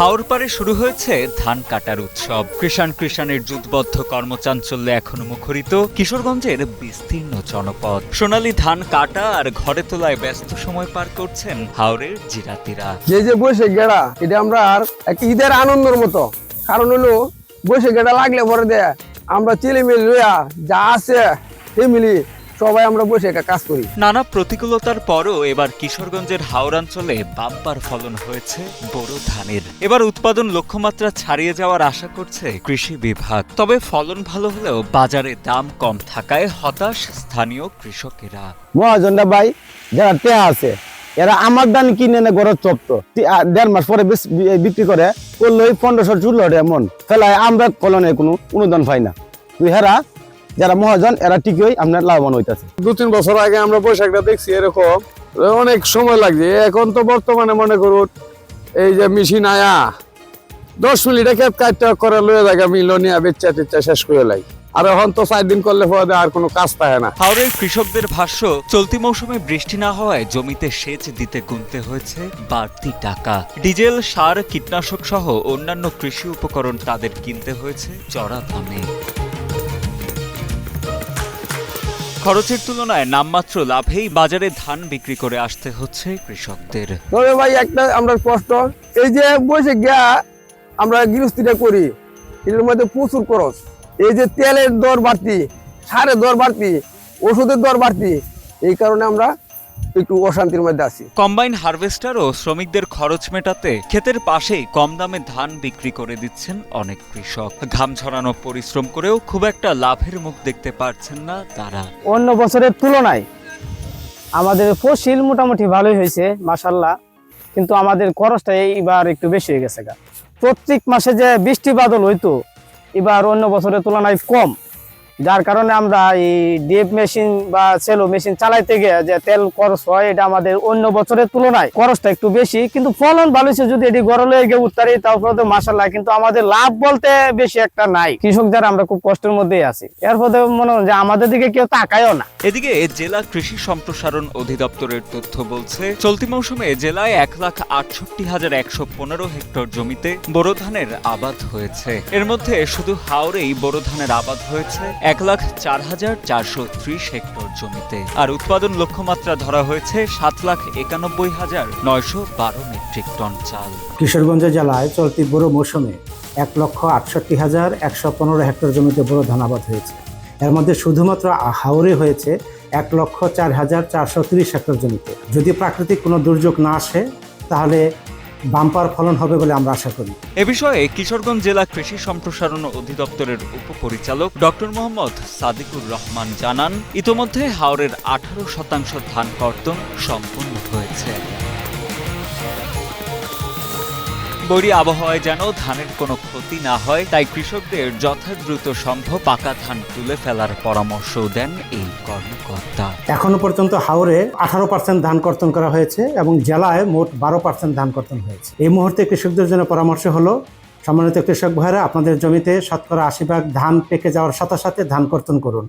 হাওর পারে শুরু হয়েছে ধান কাটার উৎসব। কৃষাণ কৃষাণের যুদ্ধবদ্ধ কর্মচাঞ্চল্যে এখনও মুখরিত কিশোরগঞ্জের বিস্তীর্ণ জনপদ। সোনালী ধান কাটা আর ঘরে তোলায় ব্যস্ত সময় পার করছেন হাওরের জিরাতিরা। যে যে বসে গেড়া, এটা আমরা আর এক ঈদের আনন্দের মতো। কারণ হলো বসে গেড়া লাগলে পরে দেয় আমরা ছেলে মিলে লইয়া যা আছে ফ্যামিলি সবাই আমরা বসে একটা কাজ করি। নানা প্রতিকূলতার পরও এবার কিশোরগঞ্জের হাওড়াঞ্চলে বাম্পার ফলন হয়েছে বড় ধানের। এবার উৎপাদন লক্ষ্যমাত্রা ছাড়িয়ে যাওয়ার আশা করছে কৃষি বিভাগ। তবে ফলন ভালো হলেও বাজারে দাম কম থাকায় হতাশ স্থানীয় কৃষকেরা। মহাজনটা ভাই যারা টেহা আছে এরা আমার দান কিনে এনে গরত চপ্ত। দেড় মাস পরে বিক্রি করে করলেই পনেরোশো ষোলো এমন। ফেলায় আমরা ফলনে কোনো অনুদান পাই না। তুই হেরা যারা মহাজন এরা ঠিকই আপনার লাভবান হইতাছে। দু তিন বছর আগে আমরা বৈশাখটা দেখছি এরকম। অনেক সময় লাগছে। এখন তো বর্তমানে মনে করুন এই যে মেশিন আয়া দশ মিনিটে খেত কাটটা করে লয়ে জায়গা মিল নিয়ে বেচা টেচা শেষ করে লাই। আর এখন তো চার দিন করলে পরে আর কোনো কাজ থাকে না। হাওড়ের কৃষকদের ভাষ্য চলতি মৌসুমে বৃষ্টি না হওয়ায় জমিতে সেচ দিতে গুনতে হয়েছে বাড়তি টাকা। ডিজেল সার কীটনাশক সহ অন্যান্য কৃষি উপকরণ তাদের কিনতে হয়েছে চড়া দামে। খরচের তুলনায় নামমাত্র লাভেই বাজারে ধান বিক্রি করে আসতে হচ্ছে কৃষকদের। তবে ভাই, একটা আমরা কষ্ট। এই যে বসে গিয়া আমরা গৃহস্থিটা করি, এটার মধ্যে প্রচুর খরচ। এই যে তেলের দর বাড়তি, সারের দর বাড়তি, ওষুধের দর বাড়তি, এই কারণে আমরা একটু অশান্তির মধ্যে আছি। কম্বাইন হারভেস্টার ও শ্রমিকদের খরচ মেটাতে ক্ষেতের পাশেই কম দামে ধান বিক্রি করে দিচ্ছেন অনেক কৃষক। ঘাম ঝরানো পরিশ্রম করেও খুব একটা লাভের মুখ দেখতে পারছেন না তারা। অন্য বছরের তুলনায় আমাদের ফসিল মোটামুটি ভালোই হয়েছে মাসাল্লাহ কিন্তু আমাদের খরচটা এইবার একটু বেশি হয়ে গেছে গা। প্রত্যেক মাসে যে বৃষ্টি বাদল হইতো এবার অন্য বছরের তুলনায় কম। যার কারণে আমরা এই ডিএফ মেশিন বা সেলো মেশিন চালাইতে গিয়ে যে তেল খরচ হয়, এটা আমাদের অন্য বছরের তুলনায় খরচটা একটু বেশি। কিন্তু ফলন ভালো হয়েছে, যদি এটি গরলে গিয়ে উঠতারি তারপরে তো মাসাল্লাহ কিন্তু আমাদের লাভ বলতে বেশি একটা নাই। কৃষক যারা, আমরা খুব কষ্টের মধ্যেই আছি। এর ফলে মনে হয় যে আমাদের দিকে কেউ তাকায়ও না। এদিকে জেলা কৃষি সম্প্রসারণ অধিদপ্তরের তথ্য বলছে, চলতি মৌসুমে জেলায় এক লাখ আটষট্টি হাজার একশো পনেরো হেক্টর জমিতে বোরো ধানের আবাদ হয়েছে। এর মধ্যে শুধু হাওড়েই বোরো ধানের আবাদ হয়েছে এক লাখ চার হাজার চারশো ত্রিশ হেক্টর জমিতে। আর উৎপাদন লক্ষ্যমাত্রা ধরা হয়েছে সাত লাখ একানব্বই হাজার নয়শো বারো মেট্রিক টন চাল। কিশোরগঞ্জ জেলায় চলতি বড় মৌসুমে এক লক্ষ আটষট্টি হাজার একশো পনেরো হেক্টর জমিতে বড় ধানাবাদ হয়েছে। এর মধ্যে শুধুমাত্র হাওড়ে হয়েছে এক লক্ষ চার হাজার চারশো তিরিশ হেক্টর জমিতে। যদি প্রাকৃতিক কোনো দুর্যোগ না আসে, তাহলে বাম্পার ফলন হবে বলে আমরা আশা করি। এ বিষয়ে কিশোরগঞ্জ জেলা কৃষি সম্প্রসারণ অধিদপ্তরের উপপরিচালক ডক্টর মোহাম্মদ সাদিকুর রহমান জানান, ইতোমধ্যে হাওরের আঠারো শতাংশ ধান কর্তন সম্পন্ন হয়েছে। বৈরী আবহাওয়ায় যেন ধানের কোনো ক্ষতি না হয়, তাই কৃষকদের যথাদ্রুত সম্ভব পাকা ধান তুলে ফেলার পরামর্শ দেন এই কর্মকর্তা। এখনও পর্যন্ত হাওড়ে আঠারো পার্সেন্ট ধান কর্তন করা হয়েছে এবং জেলায় মোট বারো পার্সেন্ট ধান কর্তন হয়েছে। এই মুহূর্তে কৃষকদের জন্য পরামর্শ হলো, সম্মানিত কৃষক ভাইরা আপনাদের জমিতে শতকরা আশি ভাগ ধান পেকে যাওয়ার সাথে সাথে ধান কর্তন করুন।